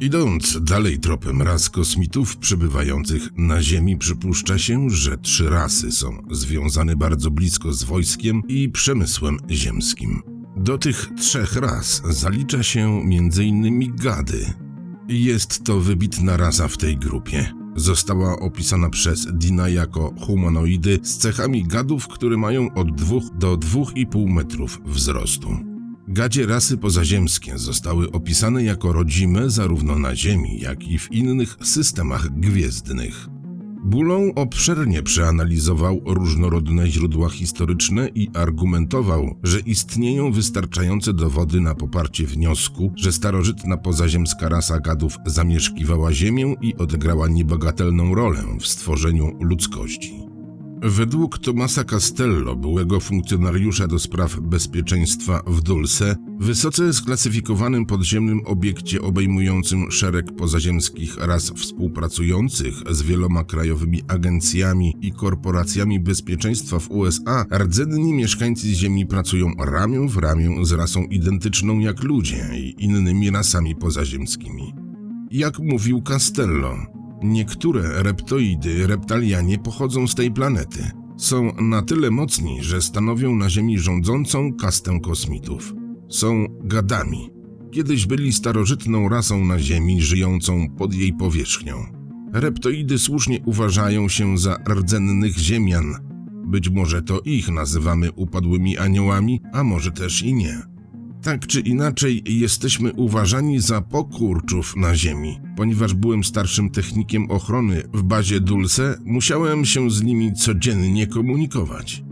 Idąc dalej tropem ras kosmitów przebywających na Ziemi, przypuszcza się, że trzy rasy są związane bardzo blisko z wojskiem i przemysłem ziemskim. Do tych trzech ras zalicza się m.in. gady. Jest to wybitna rasa w tej grupie. Została opisana przez Dina jako humanoidy z cechami gadów, które mają od 2 do 2,5 metrów wzrostu. Gadzie rasy pozaziemskie zostały opisane jako rodzime zarówno na Ziemi, jak i w innych systemach gwiezdnych. Bulą obszernie przeanalizował różnorodne źródła historyczne i argumentował, że istnieją wystarczające dowody na poparcie wniosku, że starożytna pozaziemska rasa gadów zamieszkiwała Ziemię i odegrała niebagatelną rolę w stworzeniu ludzkości. Według Tomasa Castello, byłego funkcjonariusza do spraw bezpieczeństwa w Dulce, wysoce sklasyfikowanym podziemnym obiekcie obejmującym szereg pozaziemskich ras współpracujących z wieloma krajowymi agencjami i korporacjami bezpieczeństwa w USA, rdzenni mieszkańcy Ziemi pracują ramię w ramię z rasą identyczną jak ludzie i innymi rasami pozaziemskimi. Jak mówił Castello, Niektóre reptoidy, reptalianie pochodzą z tej planety. Są na tyle mocni, że stanowią na Ziemi rządzącą kastę kosmitów. Są gadami. Kiedyś byli starożytną rasą na Ziemi, żyjącą pod jej powierzchnią. Reptoidy słusznie uważają się za rdzennych ziemian. Być może to ich nazywamy upadłymi aniołami, a może też i nie. Tak czy inaczej, jesteśmy uważani za pokurczów na Ziemi. Ponieważ byłem starszym technikiem ochrony w bazie Dulce, musiałem się z nimi codziennie komunikować.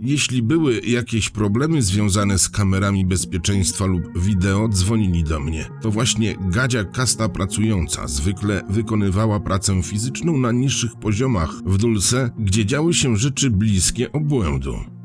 Jeśli były jakieś problemy związane z kamerami bezpieczeństwa lub wideo, dzwonili do mnie. To właśnie Gadzia kasta pracująca zwykle wykonywała pracę fizyczną na niższych poziomach w Dulce, gdzie działy się rzeczy bliskie obłędu.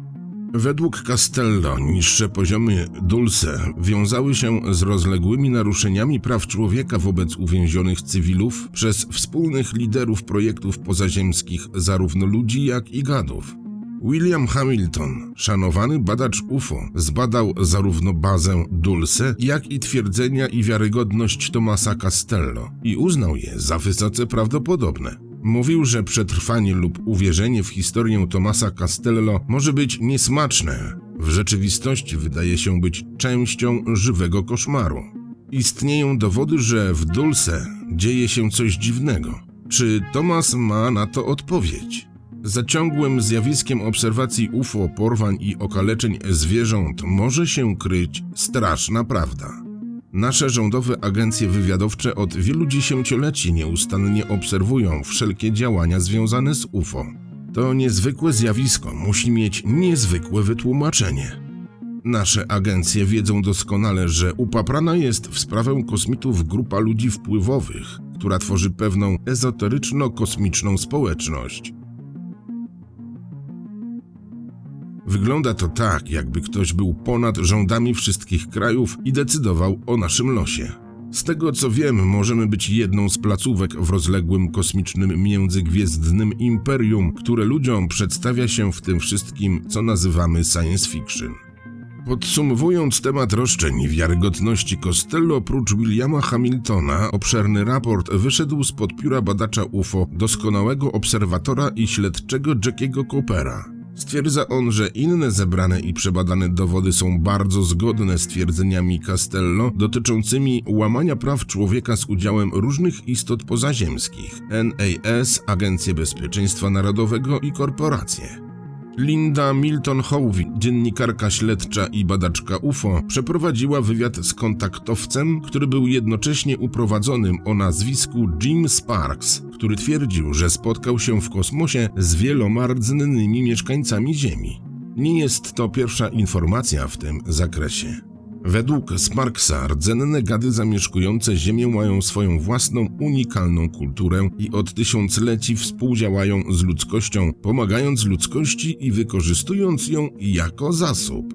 Według Castello niższe poziomy Dulce wiązały się z rozległymi naruszeniami praw człowieka wobec uwięzionych cywilów przez wspólnych liderów projektów pozaziemskich zarówno ludzi jak i gadów. William Hamilton, szanowany badacz UFO, zbadał zarówno bazę Dulce, jak i twierdzenia i wiarygodność Tomasa Castello i uznał je za wysoce prawdopodobne. Mówił, że przetrwanie lub uwierzenie w historię Tomasa Castello może być niesmaczne. W rzeczywistości wydaje się być częścią żywego koszmaru. Istnieją dowody, że w Dulce dzieje się coś dziwnego. Czy Tomas ma na to odpowiedź? Za ciągłym zjawiskiem obserwacji UFO, porwań i okaleczeń zwierząt może się kryć straszna prawda. Nasze rządowe agencje wywiadowcze od wielu dziesięcioleci nieustannie obserwują wszelkie działania związane z UFO. To niezwykłe zjawisko musi mieć niezwykłe wytłumaczenie. Nasze agencje wiedzą doskonale, że upaprana jest w sprawę kosmitów grupa ludzi wpływowych, która tworzy pewną ezoteryczno-kosmiczną społeczność. Wygląda to tak, jakby ktoś był ponad rządami wszystkich krajów i decydował o naszym losie. Z tego co wiem, możemy być jedną z placówek w rozległym kosmicznym międzygwiezdnym imperium, które ludziom przedstawia się w tym wszystkim, co nazywamy science fiction. Podsumowując temat roszczeń i wiarygodności Costello, oprócz Williama Hamiltona, obszerny raport wyszedł spod pióra badacza UFO, doskonałego obserwatora i śledczego Jackiego Coopera. Stwierdza on, że inne zebrane i przebadane dowody są bardzo zgodne z twierdzeniami Castello dotyczącymi łamania praw człowieka z udziałem różnych istot pozaziemskich NAS, Agencje Bezpieczeństwa Narodowego i korporacje. Linda Milton Howe, dziennikarka śledcza i badaczka UFO, przeprowadziła wywiad z kontaktowcem, który był jednocześnie uprowadzonym o nazwisku Jim Sparks, który twierdził, że spotkał się w kosmosie z wieloma rdzennymi mieszkańcami Ziemi. Nie jest to pierwsza informacja w tym zakresie. Według Sparksa rdzenne gady zamieszkujące Ziemię mają swoją własną unikalną kulturę i od tysiącleci współdziałają z ludzkością, pomagając ludzkości i wykorzystując ją jako zasób.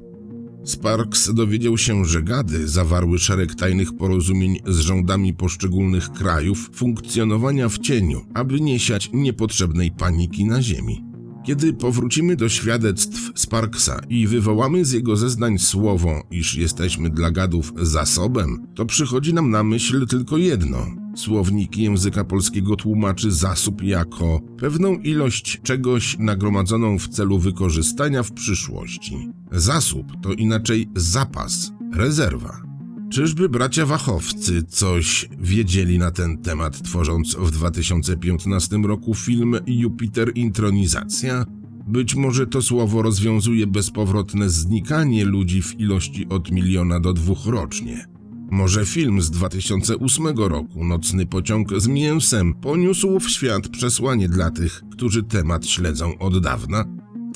Sparks dowiedział się, że gady zawarły szereg tajnych porozumień z rządami poszczególnych krajów funkcjonowania w cieniu, aby nie siać niepotrzebnej paniki na Ziemi. Kiedy powrócimy do świadectw Sparksa i wywołamy z jego zeznań słowo, iż jesteśmy dla gadów zasobem, to przychodzi nam na myśl tylko jedno. Słownik języka polskiego tłumaczy zasób jako pewną ilość czegoś nagromadzoną w celu wykorzystania w przyszłości. Zasób to inaczej zapas, rezerwa. Czyżby bracia Wachowcy coś wiedzieli na ten temat, tworząc w 2015 roku film Jupiter Intronizacja? Być może to słowo rozwiązuje bezpowrotne znikanie ludzi w ilości od miliona do dwóch rocznie. Może film z 2008 roku, Nocny pociąg z mięsem, poniósł w świat przesłanie dla tych, którzy temat śledzą od dawna?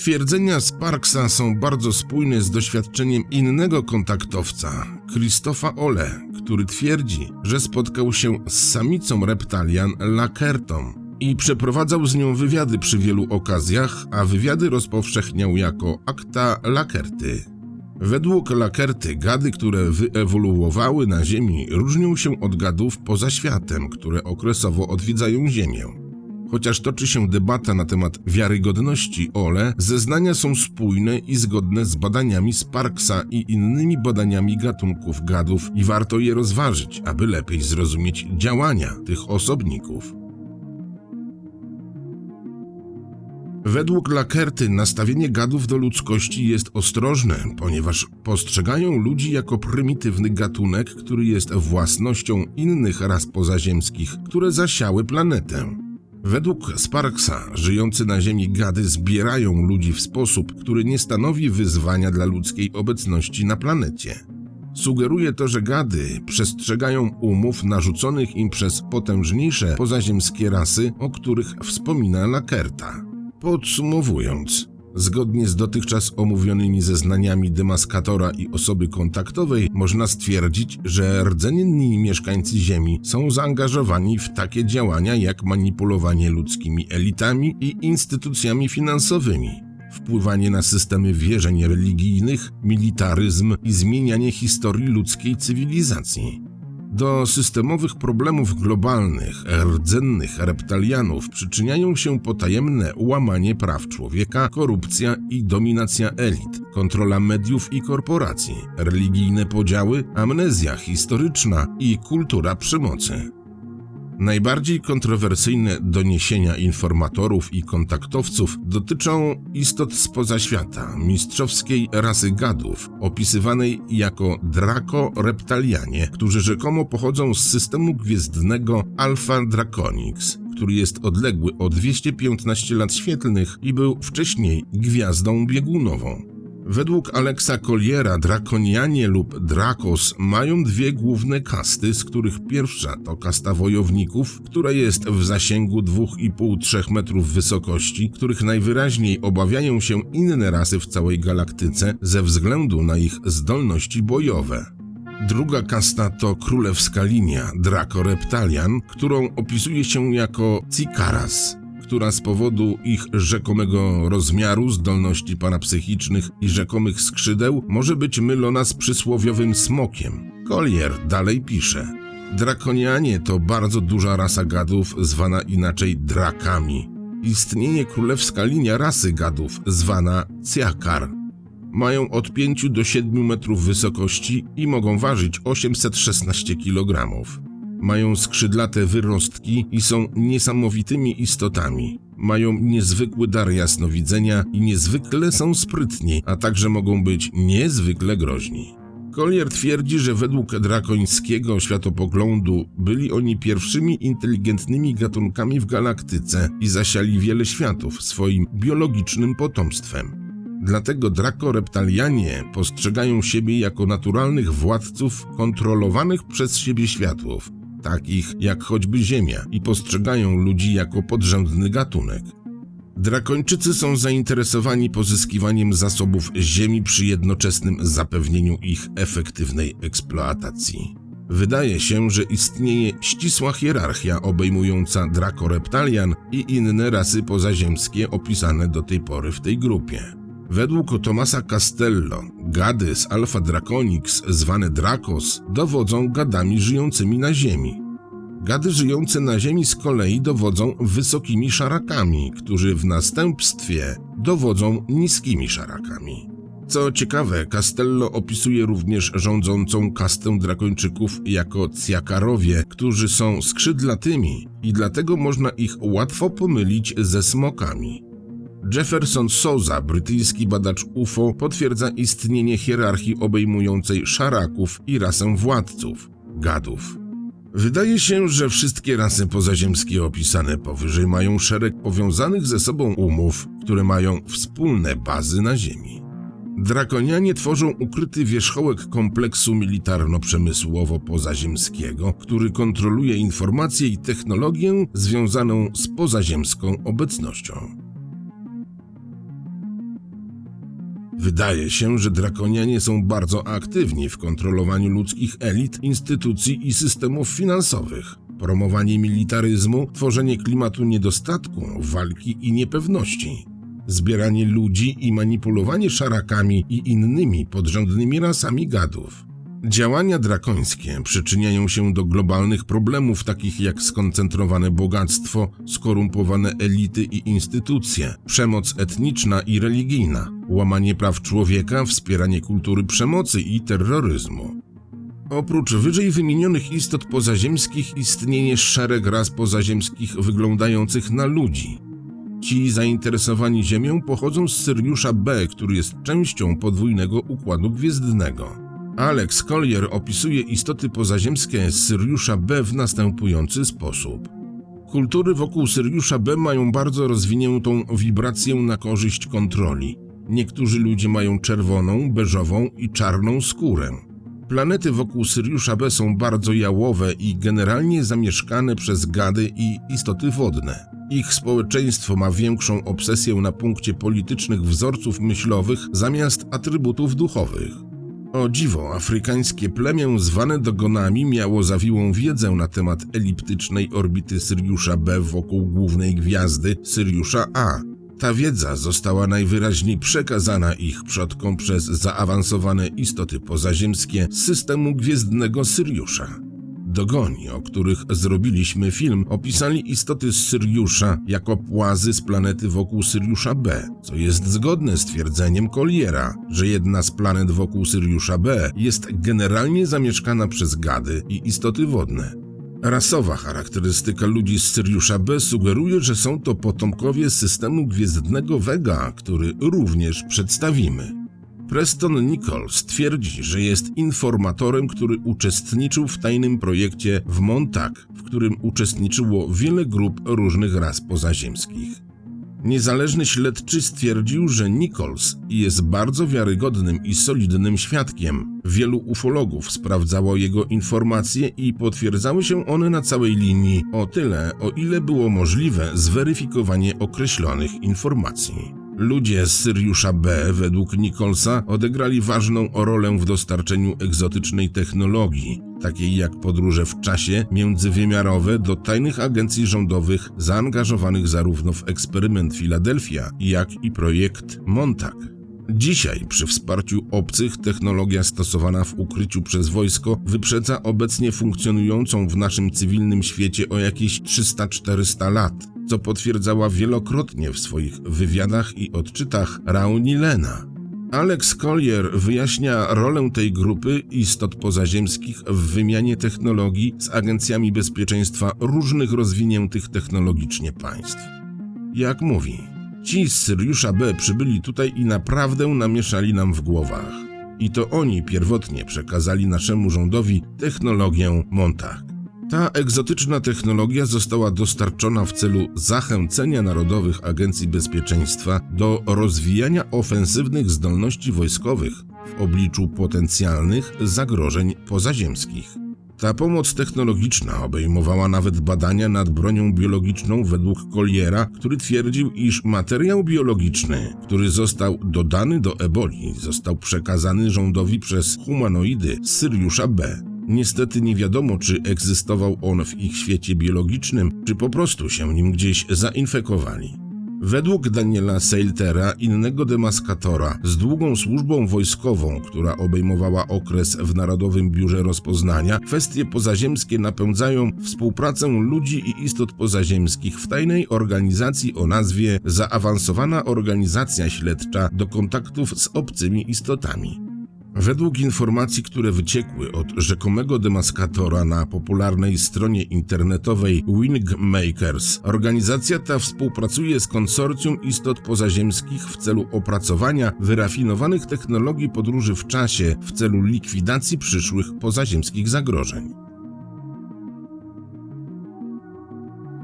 Twierdzenia Sparksa są bardzo spójne z doświadczeniem innego kontaktowca, Christopha Ole, który twierdzi, że spotkał się z samicą reptalian Lakertą i przeprowadzał z nią wywiady przy wielu okazjach, a wywiady rozpowszechniał jako akta Lakerty. Według Lakerty gady, które wyewoluowały na Ziemi, różnią się od gadów poza światem, które okresowo odwiedzają Ziemię. Chociaż toczy się debata na temat wiarygodności Ole, zeznania są spójne i zgodne z badaniami Sparksa i innymi badaniami gatunków gadów i warto je rozważyć, aby lepiej zrozumieć działania tych osobników. Według Lakerty nastawienie gadów do ludzkości jest ostrożne, ponieważ postrzegają ludzi jako prymitywny gatunek, który jest własnością innych ras pozaziemskich, które zasiały planetę. Według Sparksa żyjący na Ziemi gady zbierają ludzi w sposób, który nie stanowi wyzwania dla ludzkiej obecności na planecie. Sugeruje to, że gady przestrzegają umów narzuconych im przez potężniejsze pozaziemskie rasy, o których wspomina Lakerta. Podsumowując, zgodnie z dotychczas omówionymi zeznaniami demaskatora i osoby kontaktowej, można stwierdzić, że rdzenni mieszkańcy Ziemi są zaangażowani w takie działania jak manipulowanie ludzkimi elitami i instytucjami finansowymi, wpływanie na systemy wierzeń religijnych, militaryzm i zmienianie historii ludzkiej cywilizacji. Do systemowych problemów globalnych, rdzennych reptalianów przyczyniają się potajemne łamanie praw człowieka, korupcja i dominacja elit, kontrola mediów i korporacji, religijne podziały, amnezja historyczna i kultura przemocy. Najbardziej kontrowersyjne doniesienia informatorów i kontaktowców dotyczą istot spoza świata, mistrzowskiej rasy gadów, opisywanej jako Draco-reptalianie, którzy rzekomo pochodzą z systemu gwiezdnego Alpha Draconix, który jest odległy o 215 lat świetlnych i był wcześniej gwiazdą biegunową. Według Aleksa Colliera drakonianie lub drakos mają dwie główne kasty, z których pierwsza to kasta wojowników, która jest w zasięgu 2,5-3 metrów wysokości, których najwyraźniej obawiają się inne rasy w całej galaktyce ze względu na ich zdolności bojowe. Druga kasta to królewska linia Draco Reptalian, którą opisuje się jako Cikaras która z powodu ich rzekomego rozmiaru, zdolności parapsychicznych i rzekomych skrzydeł może być mylona z przysłowiowym smokiem. Collier dalej pisze. Drakonianie to bardzo duża rasa gadów, zwana inaczej drakami. Istnieje królewska linia rasy gadów, zwana Ciakar. Mają od 5 do 7 metrów wysokości i mogą ważyć 816 kg. Mają skrzydlate wyrostki i są niesamowitymi istotami. Mają niezwykły dar jasnowidzenia i niezwykle są sprytni, a także mogą być niezwykle groźni. Collier twierdzi, że według drakońskiego światopoglądu byli oni pierwszymi inteligentnymi gatunkami w galaktyce i zasiali wiele światów swoim biologicznym potomstwem. Dlatego drakoreptalianie postrzegają siebie jako naturalnych władców kontrolowanych przez siebie światów, takich jak choćby Ziemia, i postrzegają ludzi jako podrzędny gatunek. Drakończycy są zainteresowani pozyskiwaniem zasobów Ziemi przy jednoczesnym zapewnieniu ich efektywnej eksploatacji. Wydaje się, że istnieje ścisła hierarchia obejmująca drakoreptalian i inne rasy pozaziemskie opisane do tej pory w tej grupie. Według Tomasa Castello, gady z Alpha Draconix, zwane Dracos, dowodzą gadami żyjącymi na Ziemi. Gady żyjące na Ziemi z kolei dowodzą wysokimi szarakami, którzy w następstwie dowodzą niskimi szarakami. Co ciekawe, Castello opisuje również rządzącą kastę drakończyków jako cjakarowie, którzy są skrzydlatymi i dlatego można ich łatwo pomylić ze smokami. Jefferson Souza, brytyjski badacz UFO, potwierdza istnienie hierarchii obejmującej szaraków i rasę władców gadów. Wydaje się, że wszystkie rasy pozaziemskie opisane powyżej mają szereg powiązanych ze sobą umów, które mają wspólne bazy na Ziemi. Drakonianie tworzą ukryty wierzchołek kompleksu militarno-przemysłowo-pozaziemskiego, który kontroluje informacje i technologię związaną z pozaziemską obecnością. Wydaje się, że drakonianie są bardzo aktywni w kontrolowaniu ludzkich elit, instytucji i systemów finansowych. Promowanie militaryzmu, tworzenie klimatu niedostatku, walki i niepewności, zbieranie ludzi i manipulowanie szarakami i innymi podrzędnymi rasami gadów. Działania drakońskie przyczyniają się do globalnych problemów takich jak skoncentrowane bogactwo, skorumpowane elity i instytucje, przemoc etniczna i religijna, łamanie praw człowieka, wspieranie kultury przemocy i terroryzmu. Oprócz wyżej wymienionych istot pozaziemskich istnieje szereg ras pozaziemskich wyglądających na ludzi. Ci zainteresowani Ziemią pochodzą z Syriusza B, który jest częścią podwójnego układu gwiezdnego. Alex Collier opisuje istoty pozaziemskie Syriusza B w następujący sposób. Kultury wokół Syriusza B mają bardzo rozwiniętą wibrację na korzyść kontroli. Niektórzy ludzie mają czerwoną, beżową i czarną skórę. Planety wokół Syriusza B są bardzo jałowe i generalnie zamieszkane przez gady i istoty wodne. Ich społeczeństwo ma większą obsesję na punkcie politycznych wzorców myślowych zamiast atrybutów duchowych. O dziwo, afrykańskie plemię zwane Dogonami miało zawiłą wiedzę na temat eliptycznej orbity Syriusza B wokół głównej gwiazdy Syriusza A. Ta wiedza została najwyraźniej przekazana ich przodkom przez zaawansowane istoty pozaziemskie systemu gwiezdnego Syriusza. Dogoni, o których zrobiliśmy film, opisali istoty z Syriusza jako płazy z planety wokół Syriusza B, co jest zgodne z twierdzeniem Colliera, że jedna z planet wokół Syriusza B jest generalnie zamieszkana przez gady i istoty wodne. Rasowa charakterystyka ludzi z Syriusza B sugeruje, że są to potomkowie systemu gwiezdnego Vega, który również przedstawimy. Preston Nichols twierdzi, że jest informatorem, który uczestniczył w tajnym projekcie w Montauk, w którym uczestniczyło wiele grup różnych ras pozaziemskich. Niezależny śledczy stwierdził, że Nichols jest bardzo wiarygodnym i solidnym świadkiem. Wielu ufologów sprawdzało jego informacje i potwierdzały się one na całej linii, o tyle, o ile było możliwe zweryfikowanie określonych informacji. Ludzie z Syriusza B, według Nicholsa, odegrali ważną rolę w dostarczeniu egzotycznej technologii, takiej jak podróże w czasie międzywymiarowe do tajnych agencji rządowych zaangażowanych zarówno w eksperyment Filadelfia, jak i projekt Montauk. Dzisiaj, przy wsparciu obcych, technologia stosowana w ukryciu przez wojsko wyprzedza obecnie funkcjonującą w naszym cywilnym świecie o jakieś 300-400 lat co potwierdzała wielokrotnie w swoich wywiadach i odczytach Rauni Lena. Alex Collier wyjaśnia rolę tej grupy istot pozaziemskich w wymianie technologii z agencjami bezpieczeństwa różnych rozwiniętych technologicznie państw. Jak mówi, ci z Syriusza B przybyli tutaj i naprawdę namieszali nam w głowach. I to oni pierwotnie przekazali naszemu rządowi technologię Montag. Ta egzotyczna technologia została dostarczona w celu zachęcenia narodowych agencji bezpieczeństwa do rozwijania ofensywnych zdolności wojskowych w obliczu potencjalnych zagrożeń pozaziemskich. Ta pomoc technologiczna obejmowała nawet badania nad bronią biologiczną według Colliera, który twierdził, iż materiał biologiczny, który został dodany do eboli, został przekazany rządowi przez humanoidy Syriusza B. Niestety nie wiadomo, czy egzystował on w ich świecie biologicznym, czy po prostu się nim gdzieś zainfekowali. Według Daniela Seiltera, innego demaskatora z długą służbą wojskową, która obejmowała okres w Narodowym Biurze Rozpoznania, kwestie pozaziemskie napędzają współpracę ludzi i istot pozaziemskich w tajnej organizacji o nazwie Zaawansowana Organizacja Śledcza do kontaktów z obcymi istotami. Według informacji, które wyciekły od rzekomego demaskatora na popularnej stronie internetowej Wingmakers, organizacja ta współpracuje z konsorcjum istot pozaziemskich w celu opracowania wyrafinowanych technologii podróży w czasie w celu likwidacji przyszłych pozaziemskich zagrożeń.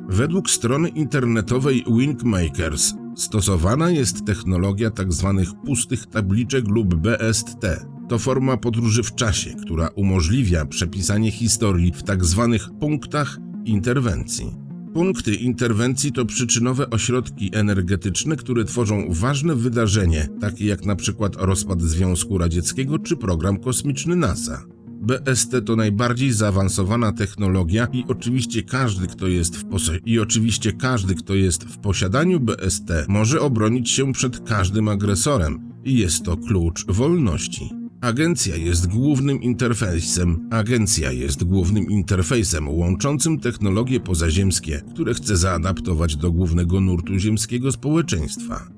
Według strony internetowej Wingmakers stosowana jest technologia tzw. pustych tabliczek lub BST. To forma podróży w czasie, która umożliwia przepisanie historii w tzw. punktach interwencji. Punkty interwencji to przyczynowe ośrodki energetyczne, które tworzą ważne wydarzenie, takie jak na przykład rozpad Związku Radzieckiego czy program kosmiczny NASA. BST to najbardziej zaawansowana technologia i oczywiście każdy, kto jest w pos- i oczywiście każdy, kto jest w posiadaniu BST, może obronić się przed każdym agresorem i jest to klucz wolności. Agencja jest głównym interfejsem. Agencja jest głównym interfejsem łączącym technologie pozaziemskie, które chce zaadaptować do głównego nurtu ziemskiego społeczeństwa.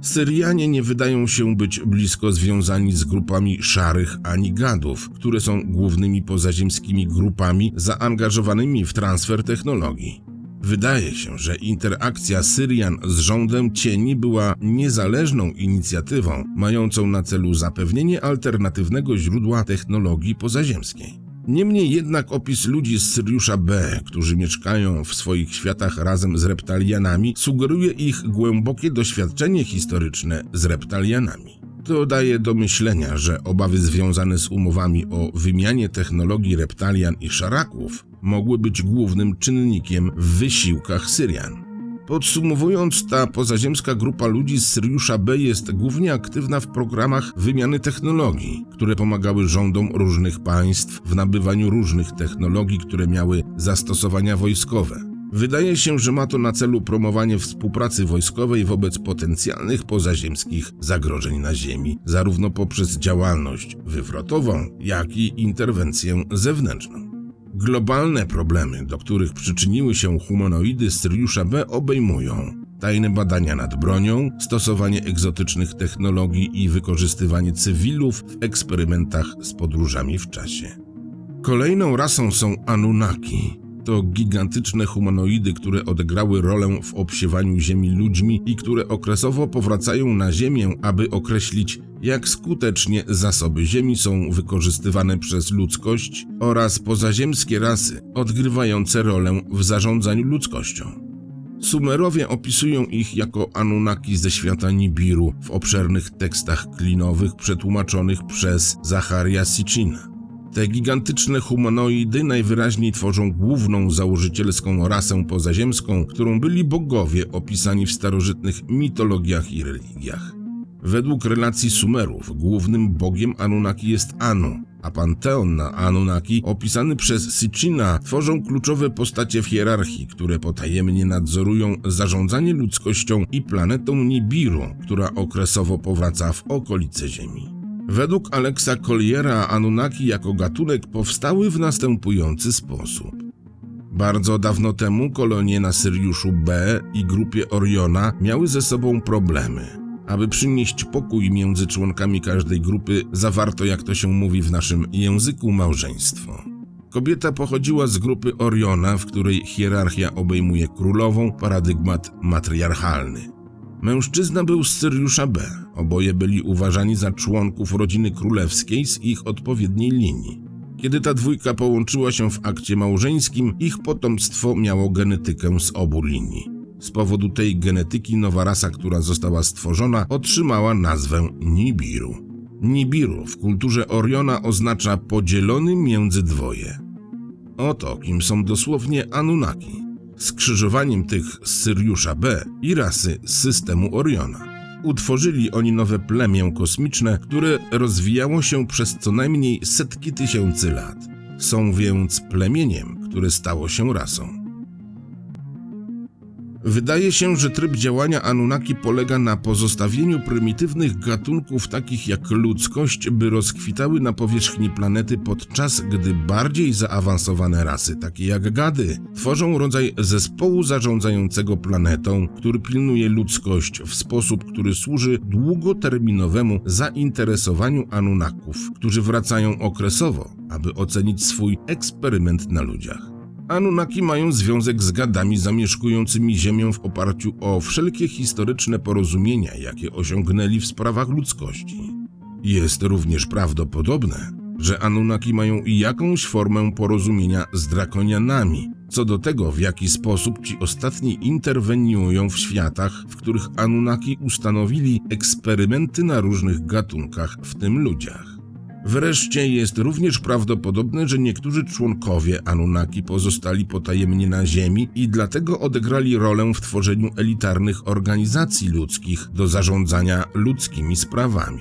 Syrianie nie wydają się być blisko związani z grupami szarych ani gadów, które są głównymi pozaziemskimi grupami zaangażowanymi w transfer technologii. Wydaje się, że interakcja Syrian z rządem cieni była niezależną inicjatywą mającą na celu zapewnienie alternatywnego źródła technologii pozaziemskiej. Niemniej jednak opis ludzi z Syriusza B, którzy mieszkają w swoich światach razem z reptalianami, sugeruje ich głębokie doświadczenie historyczne z reptalianami. To daje do myślenia, że obawy związane z umowami o wymianie technologii reptalian i szaraków mogły być głównym czynnikiem w wysiłkach Syrian. Podsumowując, ta pozaziemska grupa ludzi z Syriusza B jest głównie aktywna w programach wymiany technologii, które pomagały rządom różnych państw w nabywaniu różnych technologii, które miały zastosowania wojskowe. Wydaje się, że ma to na celu promowanie współpracy wojskowej wobec potencjalnych pozaziemskich zagrożeń na Ziemi, zarówno poprzez działalność wywrotową, jak i interwencję zewnętrzną. Globalne problemy, do których przyczyniły się humanoidy z Syriusza B obejmują tajne badania nad bronią, stosowanie egzotycznych technologii i wykorzystywanie cywilów w eksperymentach z podróżami w czasie. Kolejną rasą są Anunnaki. To gigantyczne humanoidy, które odegrały rolę w obsiewaniu Ziemi ludźmi i które okresowo powracają na Ziemię, aby określić, jak skutecznie zasoby Ziemi są wykorzystywane przez ludzkość oraz pozaziemskie rasy odgrywające rolę w zarządzaniu ludzkością. Sumerowie opisują ich jako Anunnaki ze świata Nibiru w obszernych tekstach klinowych przetłumaczonych przez Zacharia Sitchina. Te gigantyczne humanoidy najwyraźniej tworzą główną założycielską rasę pozaziemską, którą byli bogowie opisani w starożytnych mitologiach i religiach. Według relacji Sumerów głównym bogiem Anunnaki jest Anu, a panteon na Anunnaki opisany przez Sitchina tworzą kluczowe postacie w hierarchii, które potajemnie nadzorują zarządzanie ludzkością i planetą Nibiru, która okresowo powraca w okolice Ziemi. Według Alexa Colliera Anunnaki jako gatunek powstały w następujący sposób. Bardzo dawno temu kolonie na Syriuszu B i grupie Oriona miały ze sobą problemy. Aby przynieść pokój między członkami każdej grupy, zawarto, jak to się mówi w naszym języku, małżeństwo. Kobieta pochodziła z grupy Oriona, w której hierarchia obejmuje królową, paradygmat matriarchalny. Mężczyzna był z Syriusza B. Oboje byli uważani za członków rodziny królewskiej z ich odpowiedniej linii. Kiedy ta dwójka połączyła się w akcie małżeńskim, ich potomstwo miało genetykę z obu linii. Z powodu tej genetyki nowa rasa, która została stworzona, otrzymała nazwę Nibiru. Nibiru w kulturze Oriona oznacza podzielony między dwoje. Oto kim są dosłownie Anunnaki skrzyżowaniem tych z Syriusza B i rasy z systemu Oriona. Utworzyli oni nowe plemię kosmiczne, które rozwijało się przez co najmniej setki tysięcy lat. Są więc plemieniem, które stało się rasą. Wydaje się, że tryb działania Anunnaki polega na pozostawieniu prymitywnych gatunków takich jak ludzkość, by rozkwitały na powierzchni planety, podczas gdy bardziej zaawansowane rasy, takie jak gady, tworzą rodzaj zespołu zarządzającego planetą, który pilnuje ludzkość w sposób, który służy długoterminowemu zainteresowaniu Anunnaków, którzy wracają okresowo, aby ocenić swój eksperyment na ludziach. Anunnaki mają związek z gadami zamieszkującymi Ziemią w oparciu o wszelkie historyczne porozumienia, jakie osiągnęli w sprawach ludzkości. Jest również prawdopodobne, że Anunnaki mają jakąś formę porozumienia z drakonianami, co do tego, w jaki sposób ci ostatni interweniują w światach, w których Anunnaki ustanowili eksperymenty na różnych gatunkach, w tym ludziach. Wreszcie jest również prawdopodobne, że niektórzy członkowie Anunnaki pozostali potajemnie na Ziemi i dlatego odegrali rolę w tworzeniu elitarnych organizacji ludzkich do zarządzania ludzkimi sprawami.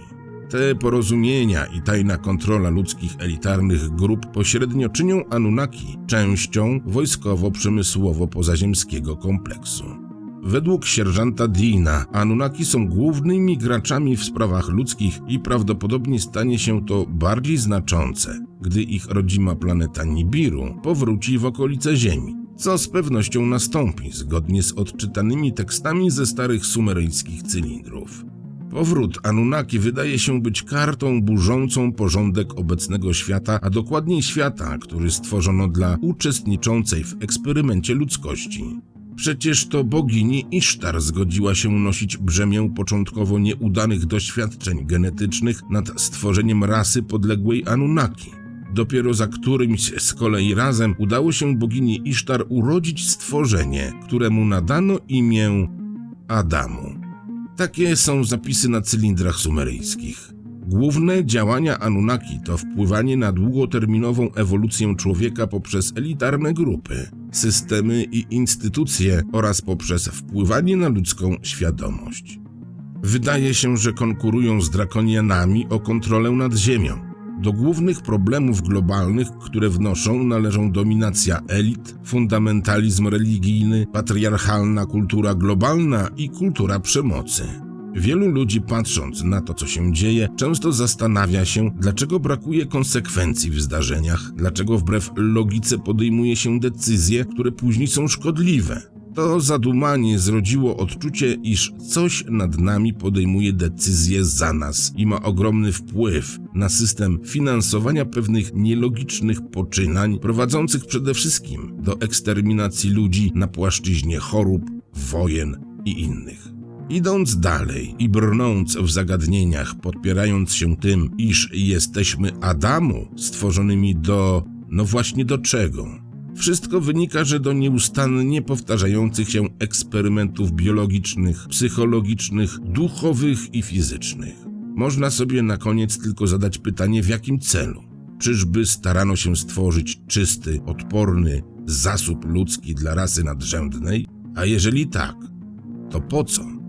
Te porozumienia i tajna kontrola ludzkich elitarnych grup pośrednio czynią Anunnaki częścią wojskowo-przemysłowo-pozaziemskiego kompleksu. Według sierżanta Dina, Anunnaki są głównymi graczami w sprawach ludzkich i prawdopodobnie stanie się to bardziej znaczące, gdy ich rodzima planeta Nibiru powróci w okolice Ziemi, co z pewnością nastąpi zgodnie z odczytanymi tekstami ze starych sumeryjskich cylindrów. Powrót Anunnaki wydaje się być kartą burzącą porządek obecnego świata, a dokładniej świata, który stworzono dla uczestniczącej w eksperymencie ludzkości. Przecież to bogini Isztar zgodziła się nosić brzemię początkowo nieudanych doświadczeń genetycznych nad stworzeniem rasy podległej Anunnaki. Dopiero za którymś z kolei razem udało się bogini Isztar urodzić stworzenie, któremu nadano imię Adamu. Takie są zapisy na cylindrach sumeryjskich. Główne działania Anunnaki to wpływanie na długoterminową ewolucję człowieka poprzez elitarne grupy, systemy i instytucje oraz poprzez wpływanie na ludzką świadomość. Wydaje się, że konkurują z drakonianami o kontrolę nad Ziemią. Do głównych problemów globalnych, które wnoszą, należą dominacja elit, fundamentalizm religijny, patriarchalna kultura globalna i kultura przemocy. Wielu ludzi patrząc na to, co się dzieje, często zastanawia się, dlaczego brakuje konsekwencji w zdarzeniach, dlaczego wbrew logice podejmuje się decyzje, które później są szkodliwe. To zadumanie zrodziło odczucie, iż coś nad nami podejmuje decyzje za nas i ma ogromny wpływ na system finansowania pewnych nielogicznych poczynań, prowadzących przede wszystkim do eksterminacji ludzi na płaszczyźnie chorób, wojen i innych. Idąc dalej i brnąc w zagadnieniach, podpierając się tym, iż jesteśmy Adamu, stworzonymi do, no właśnie do czego? Wszystko wynika, że do nieustannie powtarzających się eksperymentów biologicznych, psychologicznych, duchowych i fizycznych. Można sobie na koniec tylko zadać pytanie, w jakim celu? Czyżby starano się stworzyć czysty, odporny zasób ludzki dla rasy nadrzędnej? A jeżeli tak, to po co?